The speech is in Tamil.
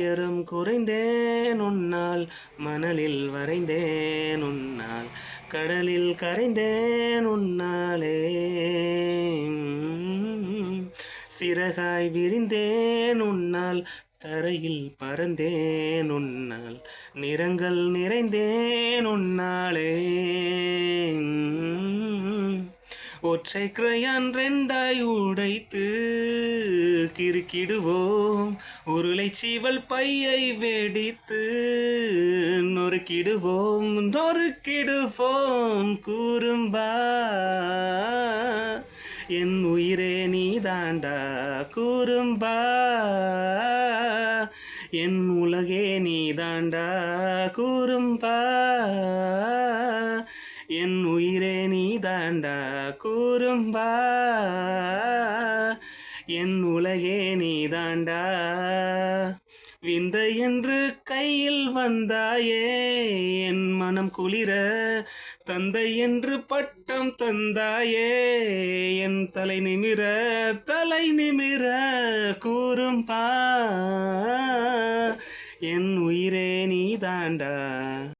துயரம் குறைந்தேன் உன்னால் மணலில் வரைந்தேன் உன்னால் கடலில் கரைந்தேன் உன்னாலே. சிறகாய் விரிந்தேன் உன்னால் தரையில் பறந்தேன் உன்னால் நிறங்கள் நிறைந்தேன் உன்னாலே. ஒற்றை கிரையான் ரெண்டாய் உடைத்து கிறுக்கிடுவோம். உருளை சீவல் பையை வெடித்து நொறுக்கிடுவோம். நொறுக்கிடுவோம் கூறும்பா. என் உயிரே நீ தாண்டா கூறும்பா. என் உலகே நீ தாண்டா கூறும்பா. என் உயிரே நீ தாண்டா கூறும்பா. என் உலகே நீ தாண்டா என்று கையில் வந்தாயே என் மனம் குளிர. தந்தை என்று பட்டம் தந்தாயே என் தலை நிமிர. தலை நிமிர கூறும்பா என் உயிரே நீ தாண்டா